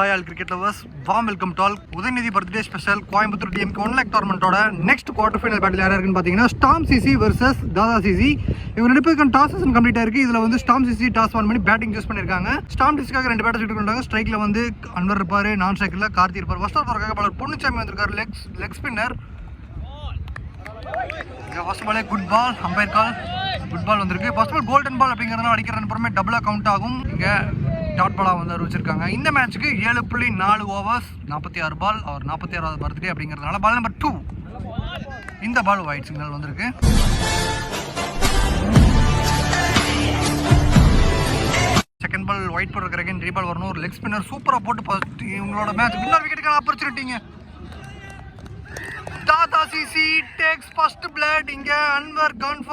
Hi all cricket lovers warm welcome டால் Udhayanidhi birthday special Coimbatore DMK one lakh டோர்மெண்டோட next quarter final battle யார் இருக்குன்னு பார்த்தீங்கன்னா Storm CC versus Dada CC இவங்க ரெண்டு பேருக்கும் toss complete ஆயிருக்கு. இதில் வந்து ஸ்டாம் சிசி டாஸ் ஆன் பண்ணி பேட்டிங் சூஸ் பண்ணியிருக்காங்க. ஸ்டாம் சிசிக்காக ரெண்டு பேட்டர் சுட்டு ஸ்ட்ரைக்கில் வந்து அன்வர் இருப்பார் நான் ஸ்ட்ரைக்கில் கார்த்தி இருப்பார். ஃபர்ஸ்ட் ஓவருக்காக பலர் பொன்னுச்சாமி வந்திருக்காரு லெக்ஸ் லெக் ஸ்பின்னர் ஃபர்ஸ்ட் பாலே good ball umpire call good ball வந்திருக்கு. ஃபர்ஸ்ட் பால் கோல்டன் பால் அப்படிங்கிறதுனால அடிக்கிற ரன் டபுளாக கவுண்ட் ஆகும். இங்கே டாட் பாலா வந்து அறிவிச்சிருக்காங்க. இந்த மேட்ச்சுக்கு ஏழு புள்ளி நாலு ஓவர்ஸ் நாற்பத்தி ஆறு பால் அவர் நாற்பத்தி ஆறாவது பர்த்டே அப்படிங்கிறதுனால பால் நம்பர் டூ இந்த பால் ஒயிட் சிக்னல் வந்திருக்கு. செகண்ட் பால் ஒயிட் போட்டு கிரகன் ரீபால் வரணும். ஒரு லெக் ஸ்பின்னர் சூப்பராக போட்டு first இவங்களோட மேட்ச் இன்னொரு விக்கெட்டுக்கான ஆப்பர்ச்சுனிட்டிங்க தாத்தா சிசி டேக்ஸ் ஃபர்ஸ்ட் பிளேட் இங்கே அன்வர் கன்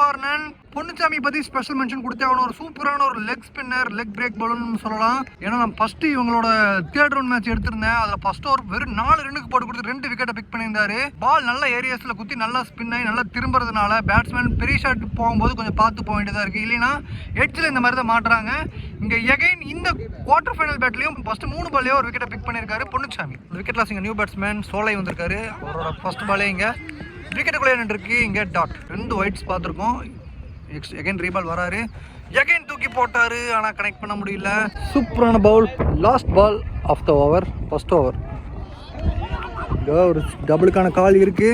பொன்னுச்சாமி பத்தி ஸ்பெஷல் மென்ஷன் கொடுத்தே அவன் ஒரு சூப்பரான ஒரு லெக் ஸ்பின்னர் லெக் பிரேக் பலூன் சொல்லலாம். ஏன்னா நான் ஃபர்ஸ்ட் இவங்களோட தேர்ட் ரவுண்ட் மேட்ச் எடுத்திருந்தேன். அதுல ஃபர்ஸ்ட் ஓவர் வெறும் நாலு ரன்னுக்கு போட்டு கொடுத்து ரெண்டு விக்கெட்டை பிக் பண்ணியிருந்தாரு. பால் நல்ல ஏரியாஸ்ல குத்தி நல்லா ஸ்பின் ஆகி நல்லா திரும்புறதுனால பேட்ஸ்மேன் பெரிய ஷாட் போகும்போது கொஞ்சம் பார்த்து போக வேண்டியதா இருக்கு. இல்லைன்னா எட்ஜில் இந்த மாதிரி தான் மாட்டுறாங்க. இங்க எகைன் இந்த குவார்டர் ஃபைனல் பேட்லையும் ஃபர்ஸ்ட் மூணு பால்லையும் ஒரு விக்கெட்டை பிக் பண்ணியிருக்காரு பொன்னுச்சாமி. விக்கெட் லாஸ் இங்க நியூ பேட்ஸ்மேன் சோலை வந்திருக்காரு. அவரோட ஃபர்ஸ்ட் பாலே இங்க விக்கெட்டுக்குள்ளே இருக்கு இங்கே டாட் ரெண்டு ஒயிட்ஸ் பார்த்துருக்கோம். எக்ஸ் எகைன் ரீபால் வராரு. எகைன் தூக்கி போட்டாரு ஆனால் கனெக்ட் பண்ண முடியல. சூப்பரான bowl last ball of the over first over ஒரு டபுளுக்கான கால் இருக்கு.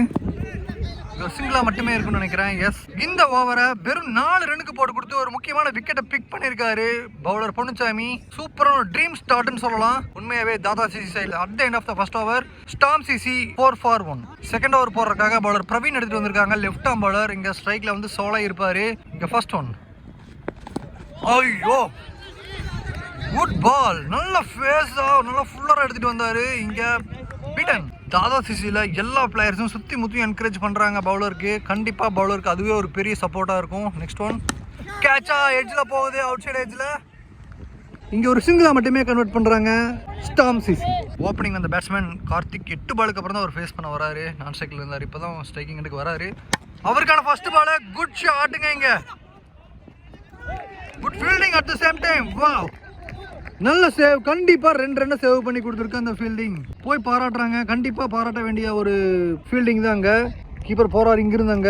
சிங்கிளாக மட்டுமே இருக்கும்னு நினைக்கிறேன். எஸ் இந்த ஓவரை வெறும் நாலு ரன்னுக்கு போட்டு கொடுத்து ஒரு முக்கியமான விக்கெட்டை பிக் பண்ணியிருக்காரு. பவுலர் பொன்னுச்சாமி. சூப்பரான ட்ரீம் ஸ்டார்ட்னு சொல்லலாம். உண்மையாவே தாதா சிசி சைடில் at the end of the first over Storm CC four for one second over போடுறதுக்காக பவுலர் பிரவீன் எடுத்துட்டு வந்திருக்காங்க. லெஃப்ட் ஆம் பவுலர் இங்கே ஸ்ட்ரைக்கில் வந்து சோலா இருப்பார். இங்கே ஃபர்ஸ்ட் ஒன் ஐயோ! குட் பால் நல்ல ஃபேஸாக நல்லா ஃபுல்லராக எடுத்துகிட்டு வந்தார். இங்கே பீட்டன் தாதா சிசியில் எல்லா பிளேயர்ஸும் சுற்றி முற்றி என்கரேஜ் பண்ணுறாங்க பவுலருக்கு கண்டிப்பாக பவுலருக்கு அதுவே ஒரு பெரிய சப்போர்ட்டாக இருக்கும். நெக்ஸ்ட் ஒன் கேட்சா எட்ஜில் போகுது அவுட் சைடு எட்ஜில் இங்கே ஒரு சிங்கிளாக மட்டுமே கன்வெர்ட் பண்ணுறாங்க ஸ்டாம் சிசி ஓப்பனிங் அந்த பேட்ஸ்மேன் கார்த்திக் எட்டு பாலுக்கு அப்புறம் தான் அவர் ஃபேஸ் பண்ண வராரு. நான் ஸ்ட்ரைக்கில் இருந்தார் இப்போ தான் ஸ்ட்ரைக்கிங் எடுக்க வராரு. அவருக்கான ஃபர்ஸ்ட் பாலை குட் ஷாட்டுங்க இங்கே. Good fielding at the same time வா நல்ல சேவ் கண்டிப்பா ரெண்டு ரெண்டு சேவ் பண்ணி கொடுத்துருக்கு அந்த ஃபீல்டிங் போய் பாராட்டுறாங்க. கண்டிப்பா பாராட்ட வேண்டிய ஒரு ஃபீல்டிங் தான் அங்க. கீப்பர் போறாரு இங்கிருந்தாங்க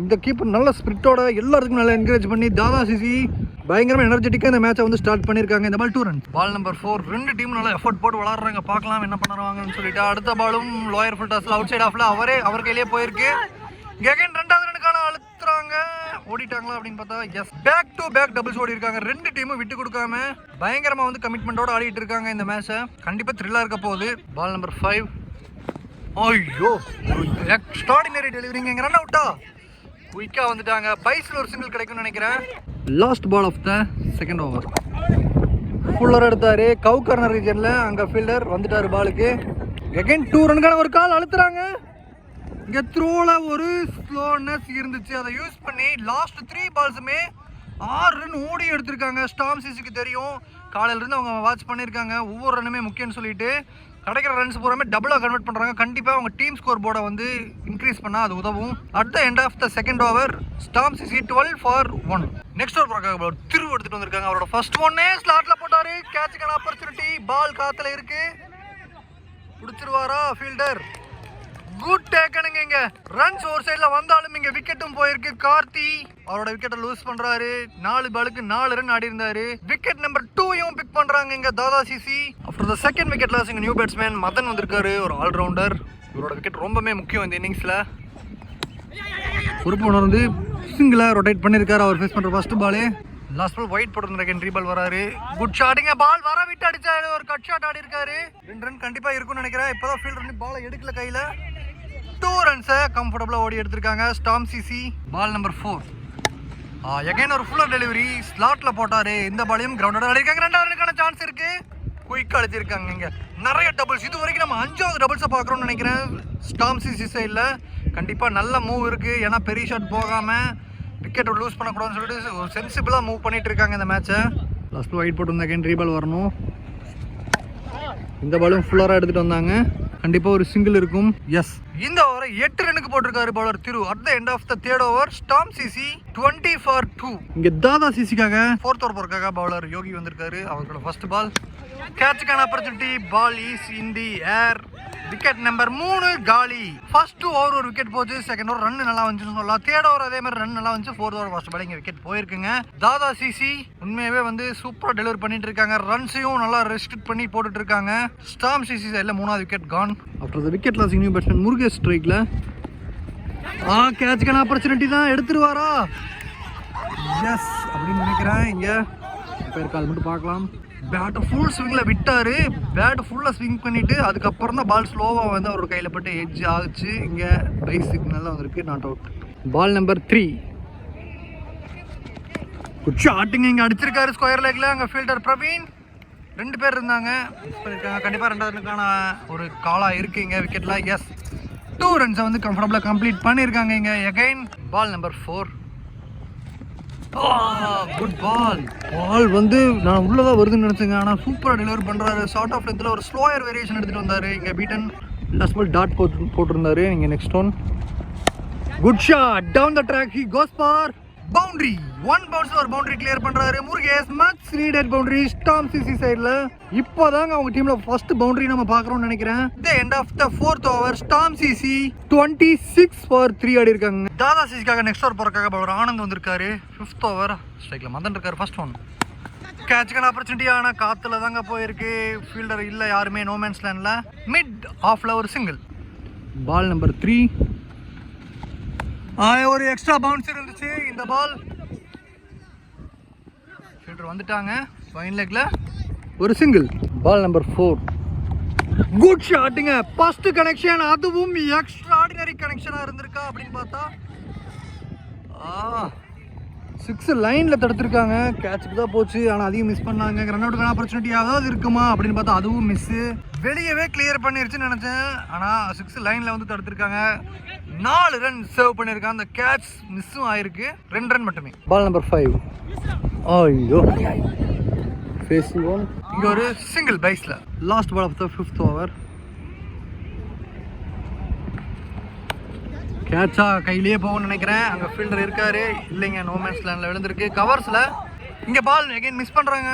இந்த கீப்பர் நல்ல ஸ்பிரிட்டோட எல்லாருக்கும் நல்லா என்கரேஜ் பண்ணி தாதா சிசி பயங்கரமா எனர்ஜெட்டிக்காக இந்த மேட்சை வந்து ஸ்டார்ட் பண்ணியிருக்காங்க இந்த ball two run ball number four ரெண்டு டீம் நல்லா எஃபர்ட் போட்டு விளாட்றாங்க. பார்க்கலாம் என்ன பண்ணுறாங்கன்னு சொல்லிட்டு. அடுத்த பாலும் லோயர் ஃபுல் டாஸ்ல அவுட் சைட் ஆஃப்ல அவரே அவர் கையிலே போயிருக்கு. கெகன் ரெண்டாவது ரனுக்கான ஓடிட்டாங்களா அப்படின்னு பார்த்தா yes back to back doubles ஓடி இருக்காங்க ரெண்டு டீமும் விட்டு கொடுக்காம பயங்கரமா வந்து கமிட்மெண்டோட ஆடிட்டு இருக்காங்க இந்த மேட்சை கண்டிப்பா த்ரில்லா இருக்க போகுது. பால் நம்பர் ஃபைவ் ஐயோ எக்ஸ்ட்ராடினரி டெலிவரிங்க எங்க ரன் அவுட்டா குயிக்கா வந்துட்டாங்க. பைஸ்ல ஒரு சிங்கிள் கிடைக்கும்னு நினைக்கிறேன். Last ball of the second over fuller எடுத்தாரு. கவு கார்னர் ரீஜன்ல அங்க ஃபீல்டர் வந்துட்டாரு பாலுக்கு எகைன் டூ ரனுக்கான ஒரு கால் அழுத்துறாங்க. இங்கே த்ரோவில் ஒரு ஸ்லோனஸ் இருந்துச்சு. அதை யூஸ் பண்ணி லாஸ்ட் த்ரீ பால்ஸுமே ஆறு ரன் ஓடி எடுத்திருக்காங்க. ஸ்டாம் சிஸுக்கு தெரியும். காலையிலேருந்து அவங்க வாட்ச் பண்ணியிருக்காங்க ஒவ்வொரு ரன்னுமே முக்கியம்னு சொல்லிட்டு கிடைக்கிற ரன்ஸ் பூராமே டபுளாக கன்வெர்ட் பண்ணுறாங்க கண்டிப்பாக அவங்க டீம் ஸ்கோர் போர்டை வந்து இன்க்ரீஸ் பண்ணால் அது உதவும். At the end of the second over Storm CC twelve for one next over பார்க்க திரு எடுத்துகிட்டு வந்திருக்காங்க. அவரோட ஃபர்ஸ்ட் ஒன்னே ஸ்லாட்டில் போட்டார். கேட்சுக்கான ஆப்பர்ச்சுனிட்டி பால் காத்தில் இருக்குது பிடிச்சிருவாரா ஃபீல்டர் குட் டேக்கனுங்க இங்க. ரன்ஸ் ஒரு சைட்ல வந்தாலும் இங்க விக்கெட்டும் போயிருக்கு. கார்த்தி அவரோட விக்கெட்டை லூஸ் பண்றாரு. நாலு பாலுக்கு நாலு ரன் ஆடி இருந்தாரு விக்கெட் நம்பர் டூயும் பிக் பண்றாங்க இங்க தாதா சிசி. அப்புறம் த செகண்ட் விக்கெட் லாஸ் இங்க நியூ பேட்ஸ்மேன் மதன் வந்திருக்காரு. ஒரு ஆல்ரவுண்டர் இவரோட விக்கெட் ரொம்பவே முக்கியம் இந்த இன்னிங்ஸ்ல பொறுப்பு உணர்ந்து சிங்கிளா ரொட்டேட் பண்ணிருக்காரு. அவர் ஃபேஸ் பண்ற ஃபர்ஸ்ட் பாலே லாஸ்ட் பால் ஒயிட் போட்டு செகண்ட் பால் வராரு. குட் ஷாட்டுங்க பால் வர விட்டு அடிச்சாரு. ஒரு கட் ஷாட் ஆடி இருக்காரு ரெண்டு ரன் கண்டிப்பா இருக்கும்னு நினைக்கிறேன். இப்பதான் ஃபீல்டர் பண்ணி பாலை எடுக்கல கையில. டூ ரன்ஸை கம்ஃபர்டபுளாக ஓடி எடுத்திருக்காங்க. Storm CC ball number four again ஒரு ஃபுல்லர் டெலிவரி ஸ்லாட்டில் போட்டாரு. இந்த பாலையும் கிரவுண்டோட அடிக்காங்க ரெண்டாவது ரனுக்கான சான்ஸ் இருக்கு. குயிக்காக அடிச்சிருக்காங்க இங்கே. நிறைய டபுள்ஸ் இது வரைக்கும் நம்ம அஞ்சாவது டபுள்ஸை பார்க்குறோம்னு நினைக்கிறேன். ஸ்டாம் சிசி சைடில் கண்டிப்பாக நல்ல மூவ் இருக்குது ஏன்னா பெரிய ஷாட் போகாமல் விக்கெட் லூஸ் பண்ணக்கூடாதுன்னு சொல்லிட்டு ஒரு சென்சிபிளாக மூவ் பண்ணிட்டு இருக்காங்க இந்த மேட்சை லாஸ்ட் ஒயிட் போட்டு வந்த அகைன் ரீபால் வரணும். இந்த பாலும் ஃபுல்லராக எடுத்துகிட்டு வந்தாங்க. கண்டிப்பாக ஒரு சிங்கிள் இருக்கும். எஸ் இந்த ஓவரை எட்டு ரன்னுக்கு போட்டிருக்காரு bowler Thiru. At the end of the third over Storm CC twenty for two இங்க தாதா சிசிக்காக ஃபோர்த் ஓவர் போறதுக்காக பவுலர் யோகி வந்திருக்காரு. அவரோட first ball கேட்சுக்கான opportunity ball is in the air wicket number மூணு காலி. ஃபர்ஸ்ட் ஓவர் ஒரு விக்கெட் போச்சு செகண்ட் ஓவர் ரன் நல்லா வந்துச்சுன்னு சொல்லலாம். தேர்ட் ஓவர் அதே மாதிரி ரன் நல்லா வந்துச்சு fourth over first ball wicket போயிருக்குங்க. தாதா சிசி உண்மையாகவே வந்து சூப்பராக டெலிவரி பண்ணிட்டு இருக்காங்க. ரன்ஸையும் நல்லா ரெஸ்ட்ரிக்ட் பண்ணி போட்டுட்டு இருக்காங்க. ஸ்டாம் சிசி சைடில் மூணாவது விக்கெட் கான் அப்புறம் the wicket loss new batsman Murugesh ஸ்ட்ரைக்கில் ஆ கேட்சுக்கான ஆப்பர்ச்சுனிட்டி தான் எடுத்துருவாரா? எஸ் அப்படின்னு நினைக்கிறேன் இங்கே. பேர் கால் மட்டும் பார்க்கலாம். பேட்டை ஃபுல் ஸ்விங்கில் விட்டார். பேட்டை ஃபுல்லாக ஸ்விங் பண்ணிவிட்டு அதுக்கப்புறம் தான் பால் ஸ்லோவாக வந்து அவர் கையில் பட்டு எட்ஜ் ஆகுச்சு. இங்கே பை சிக்னல் தான் வந்திருக்கு not out ball number three good ஷாட்டுங்க இங்கே அடிச்சிருக்காரு ஸ்கொயர் லேக்கில் அங்கே ஃபீல்டர் பிரவீன். ரெண்டு பேர் இருந்தாங்க. கண்டிப்பாக ரெண்டாவதுக்கான ஒரு காலாக இருக்குது இங்கே விக்கெட்டில் எஸ் டூ ரன்ஸை வந்து கம்ஃபர்டபுளாக கம்ப்ளீட் பண்ணியிருக்காங்க இங்கே. Again ball number four good ball ball வந்து நான் உள்ளதாக வருதுன்னு நினச்சேங்க. ஆனால் சூப்பராக டெலிவரி பண்ணுறாரு ஷார்ட் ஆஃப் லென்த்தில் ஒரு ஸ்லோயர் வேரியேஷன் எடுத்துகிட்டு வந்தார். இங்கே பீட்டன் லாஸ்ட் பால் டாட் போட்டு போட்டிருந்தாரு. இங்கே next one good shot down the track he goes for boundary one bounce ஒரு பவுண்டரி கிளியர் பண்றாரு. Murugesh much needed boundary Storm CC சைடுல இப்போதாங்க அவங்க டீம்ல ஃபர்ஸ்ட் பவுண்டரி நம்ம பார்க்கறோம்னு நினைக்கிறேன். The end of the fourth over Storm CC twenty six for three ஆடி இருக்காங்க தாதா சிசிக்காக நெக்ஸ்ட் ஓவர் போறக்காக ஒரு ஆனந்த் வந்திருக்காரு. ஃபிஃப்த் ஓவர் ஸ்ட்ரைக்ல மதன் இருக்காரு ஃபர்ஸ்ட் ஒன் கேட்சுக்கான ஆப்பர்ச்சுனிட்டி ஆனால் காத்துல தாங்க போயிருக்கு. ஃபீல்டர் இல்லை யாருமே நோ மேன்ஸ் லேண்டில் மிட் ஆஃப்ல ஒரு சிங்கிள் பால் நம்பர் த்ரீ ஒரு எக்ஸ்ட்ரா பவுன்ஸ் இருந்துச்சு. இந்த பால் ஃபீல்டர் வந்துட்டாங்க. ஃபைன் லெக்கில் ஒரு single ball number four good ஷாட்டுங்க ஃபர்ஸ்ட் கனெக்ஷன் அதுவும் எக்ஸ்ட்ராடினரி கனெக்ஷனாக இருந்திருக்கா அப்படின்னு பார்த்தா. ஆ சிக்ஸ் லைனில் தடுத்துருக்காங்க. கேட்சுக்கு தான் போச்சு. ஆனால் அதையும் மிஸ் பண்ணாங்க. ரன் அவுட்டுக்கான ஆப்பர்ச்சுனிட்டி ஏதாவது இருக்குமா அப்படின்னு பார்த்தா அதுவும் மிஸ்ஸு வெளியவே கிளியர் பண்ணிருச்சுன்னு நினச்சேன். ஆனால் சிக்ஸ் லைனில் வந்து தடுத்துருக்காங்க. நாலு ரன் சேவ் பண்ணியிருக்காங்க அந்த கேட்ச் மிஸ்ஸும் ஆயிருக்கு. ரெண்டு ரன் மட்டுமே. பால் நம்பர் ஃபைவ் ஐயோ. ஃபேஸ் ஒன் இங்கே ஒரு single பைஸில் last ball of the fifth over கேட்சா கையிலேயே போகும்னு நினைக்கிறேன். அங்கே ஃபீல்டர் இருக்காரு. இல்லைங்க நோமேன்ஸ் லேண்டில் விழுந்திருக்கு. கவர்ஸில் இங்கே பால் எகைன் மிஸ் பண்ணுறாங்க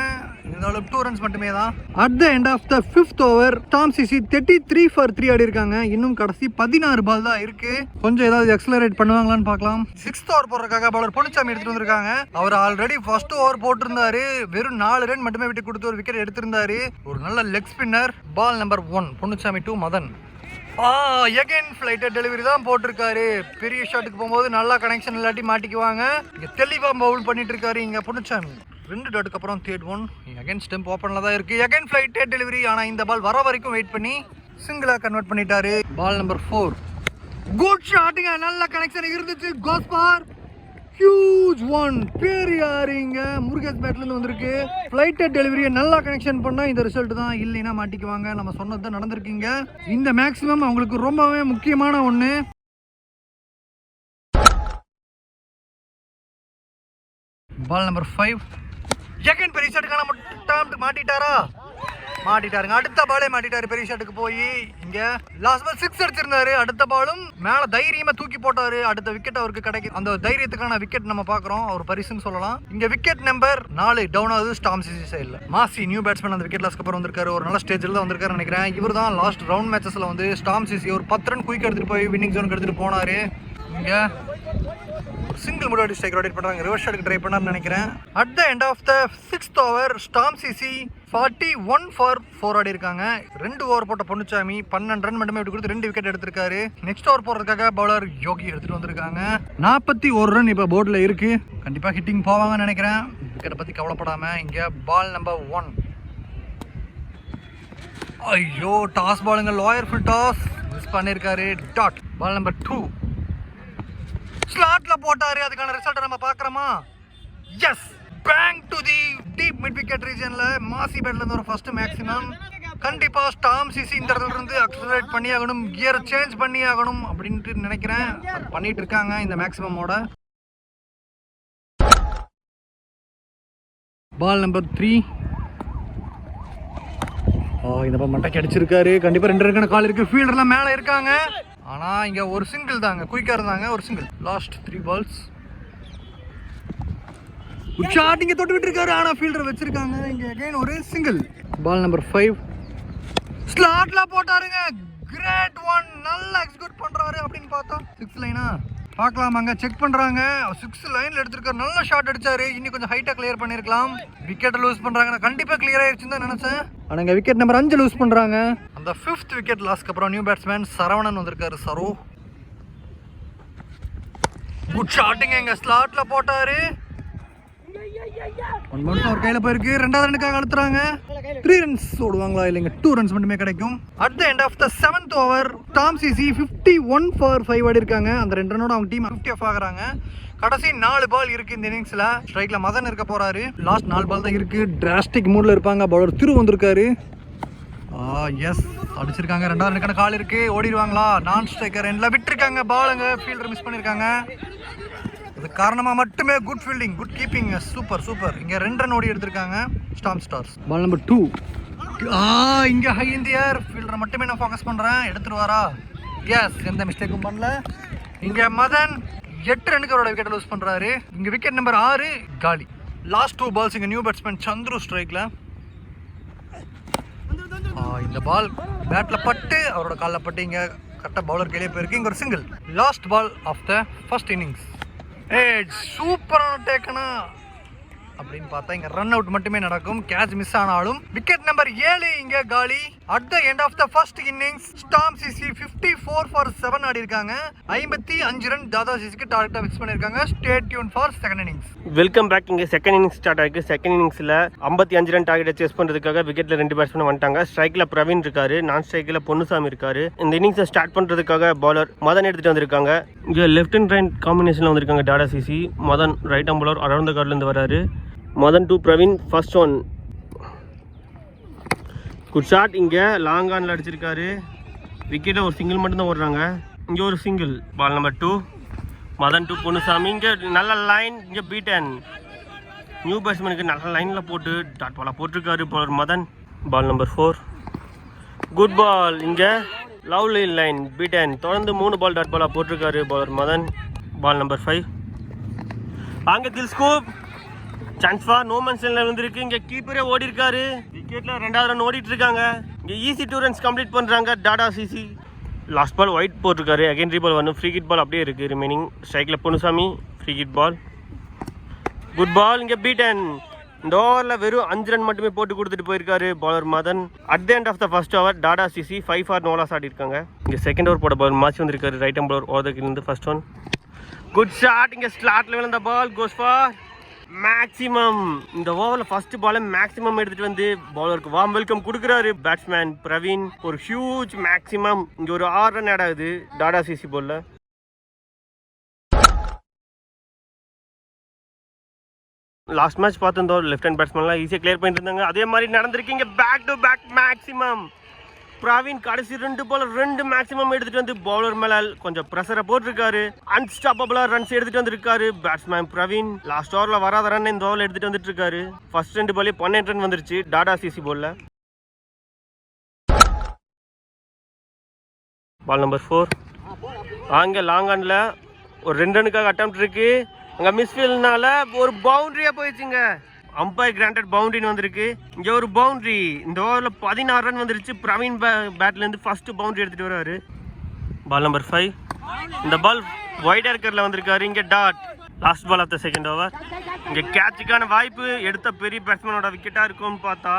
இருந்தாலும் டூ ரன்ஸ் மட்டுமே தான் at the end of the fifth over Storm CC thirty three for three ஆடி இருக்காங்க இன்னும் கடைசி பதினாறு பால் தான் இருக்கு. கொஞ்சம் ஏதாவது எக்ஸலரேட் பண்ணுவாங்களான்னு பார்க்கலாம். சிக்ஸ்த் ஓவர் போடுறதுக்காக பாலர் பொன்னிச்சாமி எடுத்துட்டு வந்திருக்காங்க. அவர் ஆல்ரெடி ஃபர்ஸ்ட் ஓவர் போட்டிருந்தாரு. வெறும் நாலு ரன் மட்டுமே விட்டு கொடுத்து ஒரு விக்கெட் எடுத்திருந்தாரு. ஒரு நல்ல leg spinner ball number one Ponnuchamy two Madhan. ஆ எகைன் ஃப்ளைட்டை டெலிவரி தான் போட்டிருக்காரு. பெரிய ஷாட்டுக்கு போகும்போது நல்லா கனெக்ஷன் இல்லாட்டி மாட்டிக்குவாங்க. இங்கே தெளிவாக பவுல் பண்ணிட்டு இருக்காரு இங்கே புனிச்சாமி ரெண்டு டாட்டுக்கு அப்புறம் தேர்ட் ஒன் எகைன் ஸ்டெம்ப் ஓப்பனில் தான் இருக்குது எகைன் ஃப்ளைட்டே டெலிவரி ஆனால் இந்த பால் வர வரைக்கும் வெயிட் பண்ணி சிங்கிளாக கன்வெர்ட் பண்ணிட்டாரு. பால் நம்பர் ஃபோர் குட் ஷாட்டுங்க நல்ல கனெக்ஷன் இருந்துச்சு. கோஸ்பார் ஹியூஜ் ஒன் பெரியாரிங்க முருகேஷ் பேட்லேருந்து வந்திருக்கு. ஃப்ளைட்டட் டெலிவரியை நல்லா கனெக்ஷன் பண்ணால் இந்த ரிசல்ட் தான். இல்லைன்னா மாட்டிக்குவாங்க. நம்ம சொன்னது தான் நடந்திருக்கீங்க. இந்த மேக்ஸிமம் அவங்களுக்கு ரொம்பவே முக்கியமான ஒன்று பால் நம்பர் ஃபைவ் செகண்ட் பெரிய ஷாட்டுக்கான மட்டும் மாட்டிட்டாரா? மாட்டிட்டாருங்க. அடுத்த பாலே மாட்டிட்டாரு பெரிய ஷாட்டுக்கு போய். இங்க லாஸ்ட் பால் சிக்ஸ் அடிச்சிருந்தாரு. அடுத்த பாலும் மேல தைரியமா தூக்கி போட்டாரு. அடுத்த விக்கெட் அவருக்கு கிடைக்கும் அந்த தைரியத்துக்கான விக்கெட் நம்ம பாக்குறோம் அவர் பரிசுன்னு சொல்லலாம். இங்க விக்கெட் நம்பர் நாலு. டவுன் ஆகுது. ஸ்டாம் சிசி சைடில் மாசி நியூ பேட்ஸ்மேன் அந்த விக்கெட் லாஸ்க்கு அப்புறம் வந்திருக்காரு. ஒரு நல்ல ஸ்டேஜில் தான் வந்திருக்காரு நினைக்கிறேன். இவர் தான் லாஸ்ட் ரவுண்ட் மேட்சஸ்ல வந்து ஸ்டாம் சிசி ஒரு பத்து ரன் குயிக் எடுத்துட்டு போய் வின்னிங் ஜோனுக்கு எடுத்துட்டு போனாரு. இங்க சிங்கிள் முடி ஸ்ட்ரைக் ரொட்டேட் பண்ணுறாங்க ரிவர்ஸ் ஷாட்டுக்கு ட்ரை பண்ணார்னு நினைக்கிறேன். At the end of the sixth over Storm CC forty one for four ஆடி இருக்காங்க ரெண்டு ஓவர் போட்ட பொன்னுச்சாமி பன்னெண்டு ரன் மட்டுமே விட்டு கொடுத்து ரெண்டு விக்கெட் எடுத்திருக்காரு. நெக்ஸ்ட் ஓவர் போடுறதுக்காக பவுலர் யோகி எடுத்துட்டு வந்திருக்காங்க. நாற்பத்தி ஒரு ரன் இப்போ போர்டில் இருக்கு. கண்டிப்பாக ஹிட்டிங் போவாங்கன்னு நினைக்கிறேன். விக்கெட்டை பற்றி கவலைப்படாம இங்கே பால் நம்பர் ஒன் ஐயோ டாஸ் பாலுங்க லாயர் ஃபுல் டாஸ் மிஸ் பண்ணியிருக்காரு டாட் பால் நம்பர் டூ ஸ்லாட்ல போட்டாரு அதுக்கான ரிசல்ட் நம்ம பார்க்குறோமா? Yes bang to the deep mid wicket ரீஜன்ல மாசி பேட்ல இருந்து ஒரு ஃபர்ஸ்ட் மேக்ஸிமம் கண்டிப்பா ஸ்டாம் சிசி இந்த இடத்துல இருந்து அக்சலரேட் பண்ணி ஆகணும் கியர் சேஞ்ச் பண்ணி ஆகணும் அப்படின்ட்டு நினைக்கிறேன். பண்ணிட்டு இருக்காங்க இந்த மேக்ஸிமமோட பால் நம்பர் த்ரீ இந்த பக்கம் மட்டைக்கு அடிச்சிருக்காரு. கண்டிப்பா ரெண்டு ரன்கான கால் இருக்கு. ஃபீல்டர்லாம் மேலே இருக்காங்க. ஆனால் இங்கே ஒரு சிங்கிள் தாங்க. குயிக்காக இருந்தாங்க ஒரு single last three balls shot இங்கே தொட்டு விட்டுருக்காரு ஆனால் ஃபீல்டர் வச்சிருக்காங்க. இங்கே அகைன் ஒரு சிங்கிள் பால் நம்பர் ஃபைவ் ஸ்லாட்ல போட்டாருங்க. கிரேட் ஒன் நல்லா எக்ஸிக்யூட் பண்றாரு அப்படின்னு பார்த்தா சிக்ஸ் லைனா பார்க்கலாமாங்க. செக் பண்றாங்க. சிக்ஸ் லைன்ல எடுத்திருக்காரு. நல்ல ஷாட் அடிச்சாரு. இன்னும் கொஞ்சம் ஹைட்டா கிளியர் பண்ணிருக்கலாம். விக்கெட் லூஸ் பண்றாங்க நான் கண்டிப்பா கிளியர் ஆயிருச்சுன்னு தான் நினைச்சேன். ஆனா இங்க விக்கெட் நம்பர் அஞ்சு லூஸ் பண்றாங்க. த ஃபிஃப்த் விக்கெட் லாஸ்க்கு அப்புறம் நியூ பேட்ஸ்மேன் சரவணன் வந்திருக்காரு சரோ குட் ஷாட்டிங் எங்க ஸ்லாட்ல போட்டாரு. ஒன் மந்த் ஒரு கையில போயிருக்கு. ரெண்டாவது ரனுக்காக அழுத்துறாங்க. த்ரீ ரன்ஸ் ஓடுவாங்களா இல்லைங்க? டூ ரன்ஸ் மட்டுமே கிடைக்கும். At the end of the seventh over Storm CC fifty one for five ஆடி இருக்காங்க அந்த ரெண்டு ரனோட அவங்க டீம் ஃபிஃப்டி ஆஃப் ஆகுறாங்க. கடைசி நாலு பால் இருக்கு இந்த இன்னிங்ஸ்ல ஸ்ட்ரைக்ல மதன் இருக்க போறாரு. லாஸ்ட் நாலு பால் தான் இருக்கு. டிராஸ்டிக் மூட்ல இருப்பாங்க. பவுலர் திரு வந்திருக்காரு. Ah, ஆ எஸ் அடிச்சிருக்காங்க. ரெண்டாவது ரனுக்கான கால் இருக்கு. ஓடிடுவாங்களா? நான் ஸ்ட்ரைக்கர் எண்ட்ல விட்டுருக்காங்க. பாலுங்க ஃபீல்டர் மிஸ் பண்ணிருக்காங்க. இது காரணமாக மட்டுமே good fielding good keeping super super இங்கே ரெண்டு ரன் ஓடி எடுத்திருக்காங்க. Storm stars ball number two ஆ இங்கே ஹை இந்தியர் ஃபீல்டரை மட்டுமே நான் ஃபோக்கஸ் பண்ணுறேன் எடுத்துருவாரா? எஸ் எந்த மிஸ்டேக்கும் பண்ணல. இங்கே மதன் எட்டு ரனுக்கு அவரோட விக்கெட்டை லூஸ் பண்ணுறாரு இங்கே விக்கெட் நம்பர் ஆறு காலி. லாஸ்ட் டூ பால்ஸ் இங்கே நியூ பேட்ஸ்மேன் சந்துரு ஸ்ட்ரைக்கில் இந்த பால் பேட்டில் பட்டு அவரோட காலில் பட்டு இங்கே கரெக்டாக பவுலர் கையிலே போயிருக்கு. இங்கே ஒரு single last ball off the first innings ஏ சூப்பரான டேக்கனா அப்படின்னு பார்த்தா இங்கே ரன் அவுட் மட்டுமே நடக்கும். கேட்ச் மிஸ் ஆனாலும். விக்கெட் நம்பர் ஏழு இங்கே காலி. At the end of the first innings ஸ்டாம் CC fifty four for seven ஆடி இருக்காங்க ஐம்பத்தி அஞ்சு ரன் தாதா சிசிக்கு டார்கெட்டாக ஃபிக்ஸ் பண்ணியிருக்காங்க. Stay tuned for second innings welcome back இங்கே செகண்ட் இன்னிங்ஸ் ஸ்டார்ட் ஆயிருக்கு. செகண்ட் இன்னிங்ஸில் ஐம்பத்தி அஞ்சு ரன் டார்கெட்டை சேஸ் பண்ணுறதுக்காக விக்கெட்டில் ரெண்டு பேட்ஸ்மேன் வந்துட்டாங்க. ஸ்ட்ரைக்கில் பிரவீன் இருக்காரு. நான் ஸ்ட்ரைக்கில் பொன்னுசாமி இருக்காரு. இந்த இன்னிங்ஸை ஸ்டார்ட் பண்ணுறதுக்காக பாலர் மதன் எடுத்துகிட்டு வந்திருக்காங்க. இங்கே லெஃப்ட் அண்ட் ரைட் காம்பினேஷனில் வந்திருக்காங்க Tata CC Madhan right arm bowler around the கார்ட்லேருந்து வராரு. Madhan to Praveen. First one good shot இங்கே லாங் ஆனில் அடிச்சிருக்காரு. விக்கெட்டில் ஒரு சிங்கிள் மட்டும்தான் ஓடுறாங்க இங்கே ஒரு single ball number two Madhan to Ponnusamy இங்கே நல்ல லைன் இங்கே பீட்டன் நியூ பேட்ஸ்மேனுக்கு நல்ல லைனில் போட்டு டாட் பாலாக போட்டிருக்காரு bowler Madhan. Ball number four good ball இங்கே லவ்லி லைன் பீட்டன் தொடர்ந்து மூணு பால் டாட் பாலாக போட்டிருக்காரு bowler Madhan. Ball number five ஆங்கத்தில் scoop chance for no வந்திருக்கு இங்க கீப்பரே ஓடி இருக்காரு விக்கெட்ல ரெண்டாவது ரன் ஓடிட்டு இருக்காங்க இங்க ஈஸி டூ ரன்ஸ் கம்ப்ளீட் பண்றாங்க. Tata CC. Last ball wide போட்டிருக்காரு. அகைன் பால் வந்து ஃப்ரீ கிட் பால் அப்படியே இருக்கு. Remaining ஸ்ட்ரைக்ல Ponnusamy free hit ball good ball இங்க பீட்டன் இந்த ஓவரில் வெறும் அஞ்சு ரன் மட்டுமே போட்டு கொடுத்துட்டு போயிருக்காரு bowler Madhan. At the end of the first over Tata CC five for no loss ஆடி இருக்காங்க இங்கே செகண்ட் ஓவர் போட பால் மாசி வந்திருக்காரு. ரைட் அம் பவுலர் ஓதக்கிலிருந்து ஃபர்ஸ்ட் ஒன் குட் ஷாட் இங்கே ஸ்லாட்ல விழுந்த பால் கோஸ் ஃபார் மேக்ஸிமம் இந்த ஓவரில் ஃபர்ஸ்ட் பாலை மேக்ஸிமம் எடுத்துட்டு வந்து பவுலருக்கு வார்ம் வெல்கம் கொடுக்குறாரு. பேட்ஸ்மேன் பிரவீன் ஒரு ஹியூஜ் மேக்ஸிமம் இங்கே ஒரு ஆறு ரன் ஆட் ஆகுது. டாடா சிசி பால்ல லாஸ்ட் மேட்ச் பார்த்துருந்தோம். லெஃப்ட் ஹேண்ட் பேட்ஸ்மேன்லாம் ஈஸியாக கிளியர் பண்ணிட்டு இருந்தாங்க. அதே மாதிரி நடந்திருக்கீங்க back to back maximum Praveen கடைசி ரெண்டு பால் ரெண்டு மேக்ஸிமம் எடுத்துட்டு வந்து பவுலர் மேல கொஞ்சம் ப்ரெஷரை போட்டிருக்காரு. அன்ஸ்டாப்பபிளா ரன்ஸ் எடுத்துட்டு வந்திருக்காரு. பேட்ஸ்மேன் பிரவீன் லாஸ்ட் ஓவர்ல வராத ரன் இந்த ஓவர்ல எடுத்துட்டு வந்துட்டு இருக்காரு ஃபர்ஸ்ட் ரெண்டு பாலே பன்னெண்டு ரன் வந்துருச்சு. டாடா சிசி போல்ல பால் நம்பர் ஃபோர் அங்கே லாங் ஆனில் ஒரு ரெண்டு ரனுக்காக அட்டம் இருக்கு. அங்கே மிஸ்ஃபீல்னால ஒரு பவுண்டரியாக போயிடுச்சுங்க. அம்பையர் கிராண்டட் பவுண்டரின்னு வந்திருக்கு. இங்கே ஒரு பவுண்டரி. இந்த ஓவரில் பதினாறு ரன் வந்துருச்சு. பிரவீன் பே பேட்லேருந்து ஃபஸ்ட்டு பவுண்டரி எடுத்துகிட்டு வராரு. பால் நம்பர் ஃபைவ் இந்த பால் ஒயிட் ஏர்க்கரில் வந்திருக்காரு. இங்கே dot last ball of the second over இங்கே கேட்சுக்கான வாய்ப்பு. எடுத்த பெரிய பேட்ஸ்மேனோட விக்கெட்டாக இருக்கும்னு பார்த்தா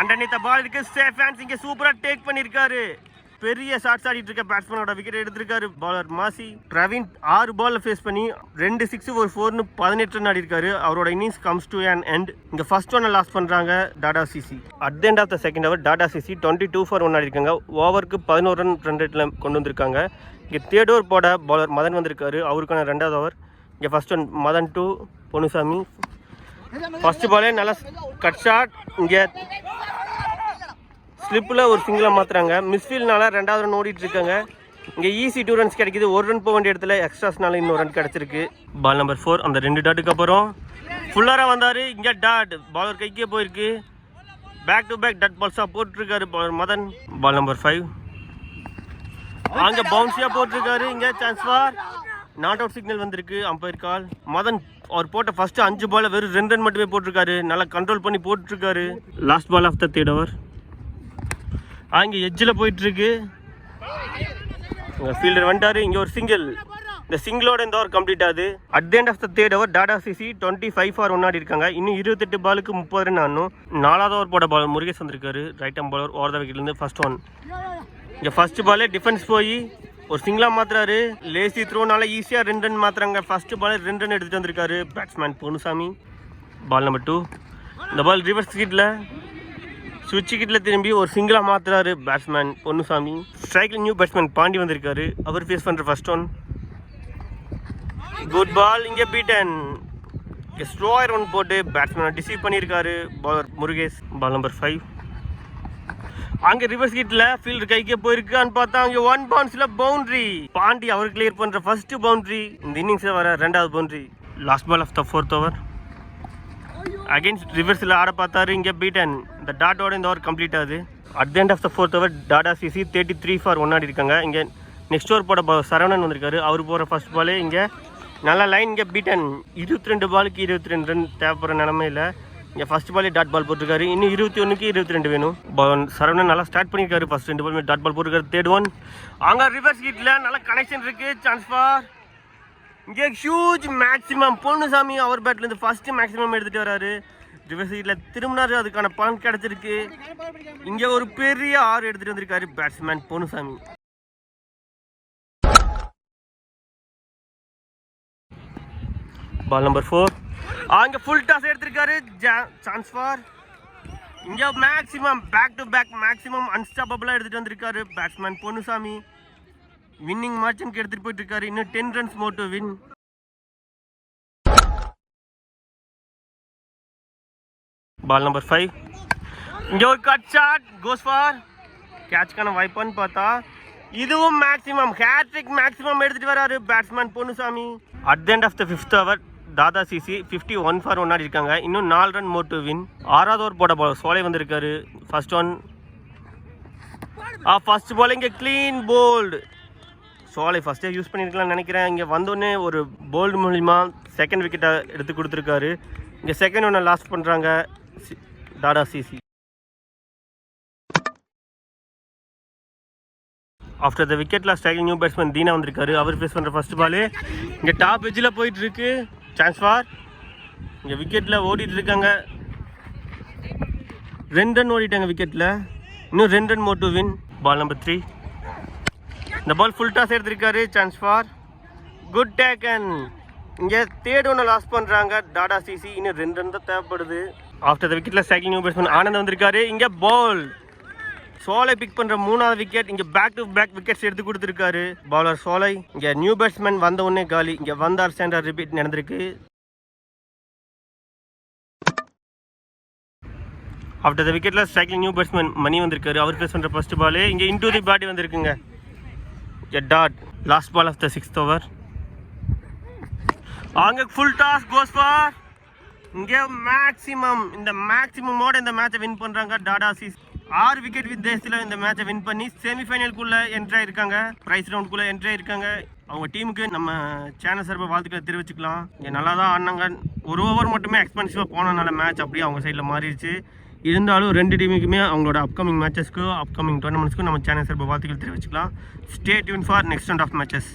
அண்டர்நீத்த பால் இருக்கு. சேஃப் ஹேண்ட்ஸ் இங்கே சூப்பராக டேக் பண்ணியிருக்காரு பெரிய ஷாட்ஸ் ஆடிட்டு இருக்க பேட்ஸ்மேனோட விக்கெட் எடுத்திருக்காரு. பாலர் மாசி பிரவீன் ஆறு பால்ல ஃபேஸ் பண்ணி ரெண்டு சிக்ஸ் ஒரு ஃபோர்னு பதினெட்டு ரன் ஆடிருக்காரு. அவரோட innings comes to and end இங்க ஃபர்ஸ்ட் ஒன் லாஸ் பண்றாங்க Tata CC at end of the second over Tata CC twenty two for one ஆடி இருக்காங்க ஓவருக்கு பதினோரு ரன் ரன் ரேட்ல கொண்டு வந்திருக்காங்க. இங்கே தேர்ட் ஓவர் போட பாலர் மதன் வந்திருக்காரு. அவருக்கான ரெண்டாவது ஓவர் இங்கே first one Madhan two Ponnusamy. First பாலே நல்லா கட் ஷாட் இங்கே ஸ்லிப்பில் ஒரு சிங்கிளாக மாற்றுறாங்க மிஸ்ஃபீல்னால ரெண்டாவது ரன் ஓடிட்டு இருக்காங்க இங்கே ஈஸி டூ ரன்ஸ் கிடைக்குது. ஒரு ரன் போக வேண்டிய இடத்துல எக்ஸ்ட்ராஸ்னால இன்னொரு ரன் கிடச்சிருக்கு. பால் நம்பர் ஃபோர் அந்த ரெண்டு டாட்டுக்கு அப்புறம். ஃபுல்லாராக வந்தார். இங்கே டாட் பாலர் கைக்கே போயிருக்கு. பேக் டு பேக் டட் பால்ஸாக போட்டிருக்காரு bowler Madhan. Ball number five அங்கே பவுன்ஸியாக போட்டிருக்காரு. இங்கே chance for not out signal வந்திருக்கு. அம்பையர் கால் மதன் அவர் போட்ட ஃபஸ்ட்டு அஞ்சு பால் வெறும் ரெண்டு ரன் மட்டுமே போட்டிருக்காரு. நல்லா கண்ட்ரோல் பண்ணி போட்டிருக்காரு. Last ball of the third over அங்கே எட்ஜில் போயிட்டுருக்கு. இங்கே ஃபீல்டர் வந்துட்டார். இங்கே ஒரு சிங்கிள் இந்த சிங்கிளோட இந்த ஓவர் கம்ப்ளீட் ஆகுது. At the end of the third over Tata CC twenty five for ஒன்னாடி இருக்காங்க. இன்னும் இருபத்தெட்டு பாலுக்கு முப்பது ரன் ஆனும் நாலாவது ஓவர் போட பால் முருகேஷ் வந்திருக்காரு. Right arm bowler over the விக்கெட்லேருந்து first one இங்கே ஃபர்ஸ்ட் பாலே டிஃபென்ஸ் போய் ஒரு சிங்கிளாக மாத்துறாரு. லேசி த்ரோனால ஈஸியாக ரெண்டு ரன் மாத்துறாங்க. ஃபர்ஸ்ட் பாலே ரெண்டு ரன் எடுத்துகிட்டு வந்திருக்காரு. Batsman Ponnusamy ball number two இந்த பால் ரிவர்ஸ் கிட்டில் சுவிட்ச் கிட்டில் திரும்பி ஒரு சிங்கிளாக மாற்றுறாரு பேட்ஸ்மேன் பொன்னுசாமி. ஸ்ட்ரைக்கில் நியூ பேட்ஸ்மேன் பாண்டி வந்திருக்காரு. அவர் ஃபேஸ் பண்ணுற ஃபர்ஸ்ட் ஒன் குட் பால் இங்கே பீட்டன் ஸ்ட்ராயர் ஒன் போட்டு பேட்ஸ்மேனை டிசீவ் பண்ணியிருக்காரு. Bowler Murugesh ball number five அங்கே ரிவர்ஸ் கிட்டில் ஃபீல்டர் கைக்கே போயிருக்கான்னு பார்த்தா அங்கே ஒன் பவுன்ஸில் பவுண்ட்ரி பாண்டி அவர் கிளியர் பண்ணுற ஃபர்ஸ்ட் பவுண்ட்ரி இந்த இன்னிங்ஸில் வர ரெண்டாவது boundary last ball of the fourth over against ரிவர்ஸில் ஆட பார்த்தாரு இங்கே பீட்டன் இந்த டாட்டோட இந்த ஓவர் கம்ப்ளீட் ஆகுது at the end of the fourth over Tata CC thirty three for one ஆடி இருக்காங்க. இங்கே நெக்ஸ்ட் ஓவர் போட ப- சரவணன் வந்திருக்காரு. அவர் போகிற ஃபர்ஸ்ட் பாலே இங்கே நல்ல லைன் இங்கே பீட்டன் இருபத்தி ரெண்டு பாலுக்கு இருபத்தி ரெண்டு ரன் தேவைப்படுற நிலமையில இங்கே ஃபர்ஸ்ட் பாலே டாட் பால் போட்டிருக்காரு. இன்னும் இருபத்தி ஒன்றுக்கு இருபத்தி ரெண்டு வேணும். ப- சரவணன் நல்லா ஸ்டார்ட் பண்ணியிருக்காரு ஃபர்ஸ்ட் ரெண்டு பாலுமே டாட் பால் போட்டிருக்காரு. தேர்ட் ஒன் அங்கே ரிவர்ஸ் கீட்டில் நல்ல கனெக்ஷன் இருக்குது சான்ஸ் ஃபார் இங்கே ஹியூஜ் மேக்ஸிமம் பொன்னுசாமி அவர் பேட்லேருந்து ஃபஸ்ட்டு மேக்ஸிமம் எடுத்துகிட்டு வராரு. ரிவர்ஸ் திரும்பினார் அதுக்கான பலன் கிடைச்சிருக்கு. இங்கே ஒரு பெரிய ஆறு எடுத்துகிட்டு வந்திருக்காரு batsman Ponnusamy ball number four அங்கே ஃபுல் டாஸ் எடுத்திருக்காரு. சான்ஸ் ஃபார் இங்கே maximum back to back maximum அன்ஸ்டாப்பபிளாக எடுத்துகிட்டு வந்திருக்காரு பேட்ஸ்மேன் பொன்னுசாமி. வின்னிங் மார்ச்சனுக்கு எடுத்துகிட்டு போயிட்டு இருக்காரு. இன்னும் ten runs more to win ball number five இங்கே ஒரு கட் ஷாட் கோஸ் ஃபார் கேட்ச்க்கான வாய்ப்பான்னு பார்த்தா இதுவும் மேக்ஸிமம் ஹேட்ரிக் மேக்ஸிமம் எடுத்துகிட்டு வராரு batsman Ponnusamy. At the end of the fifth over Tata CC fifty one for one இருக்காங்க இன்னும் நாலு ரன் மோர் டு வின் ஆறாவது ஓவர் போட சோலை வந்திருக்காரு. First one ah first ball இங்கே க்ளீன் போல்டு சோலை ஃபஸ்ட்டே யூஸ் பண்ணியிருக்கலாம்னு நினைக்கிறேன். இங்கே வந்தோடனே ஒரு போல்டு மூலிமா செகண்ட் விக்கெட்டை எடுத்து கொடுத்துருக்காரு. இங்கே செகண்ட் ஒன்று லாஸ்ட் பண்ணுறாங்க டாடா சிசி. ஆஃப்டர் த விக்கெட்டில் ஸ்ட்ரைக்கிங் நியூ பேட்ஸ்மேன் தீனா வந்திருக்காரு. அவர் ஃபேஸ் பண்ணுற ஃபர்ஸ்ட் பாலு இங்கே டாப் எஜ்ஜில் போயிட்டு இருக்கு சான்ஸ் ஃபார் இங்கே விக்கெட்டில் ஓடிட்டு இருக்காங்க ரெண்டு ரன் ஓடிட்டாங்க விக்கெட்டில் இன்னும் ரெண்டு run more to win ball number three இந்த பால் ஃபுல் டாஸ் எடுத்திருக்காரு. சான்ஸ் ஃபார் குட் டேக்கன் இங்கே தேர்ட் ஒன்று லாஸ் பண்ணுறாங்க டாடா சிசி. இன்னும் ரெண்டு ரன் தான் தேவைப்படுது. ஆஃப்டர் த விக்கெட்டில் ஸ்ட்ரைக்கிங் பேட்ஸ்மேன் ஆனந்த் வந்திருக்காரு. இங்கே பால் சோலை பிக் பண்ணுற மூணாவது விக்கெட் இங்கே பேக் டு பேக் விக்கெட்ஸ் எடுத்து கொடுத்துருக்காரு. பவுலர் சோலை இங்கே நியூ பேட்ஸ்மேன் வந்த உடனே காலி. இங்கே வந்தார் ஸ்டாண்டர் ரிப்பீட் நடந்திருக்கு. ஆஃப்டர் த விக்கெட்டில் ஸ்ட்ரைக்கிங் நியூ பேட்ஸ்மேன் மணி வந்திருக்காரு. அவர் ஃபேஸ் பண்ணுற ஃபர்ஸ்ட் பால் இங்கே இன்டூ தி பேட்டி வந்திருக்குங்க. இங்கே dot last ball of the sixth over அங்கே ஃபுல் டாஸ் கோஸ் ஃபார் இங்கே மேக்ஸிமம் இந்த மேக்ஸிமமோட இந்த மேட்சை வின் பண்ணுறாங்க டாடா சீஸ் ஆறு விக்கெட் வித்தியாசத்தில் இந்த மேட்சை வின் பண்ணி செமிஃபைனலுக்குள்ளே என்ட்ரி ஆயிருக்காங்க. ப்ரைஸ் ரவுண்டுக்குள்ளே என்ட்ரி ஆயிருக்காங்க. அவங்க டீமுக்கு நம்ம சேனல் சார்பாக வாழ்த்துக்களை தெரிவிச்சுக்கலாம். இங்கே நல்லா தான் ஆடினாங்க. ஒரு ஓவர் மட்டுமே எக்ஸ்பென்சிவாக போனனால மேட்ச் அப்படியே அவங்க சைடில் மாறிடுச்சு. இருந்தாலும் ரெண்டு டீமுக்குமே அவங்களோட அப்கமிங் மேட்சஸ்க்கு அப்கமிங் டோர்னமெண்ட்ஸ்க்கும் நம்ம சேனல் சார்பாக வாழ்த்துக்கள் தெரிவிச்சுக்கலாம். Stay tune for next and of matches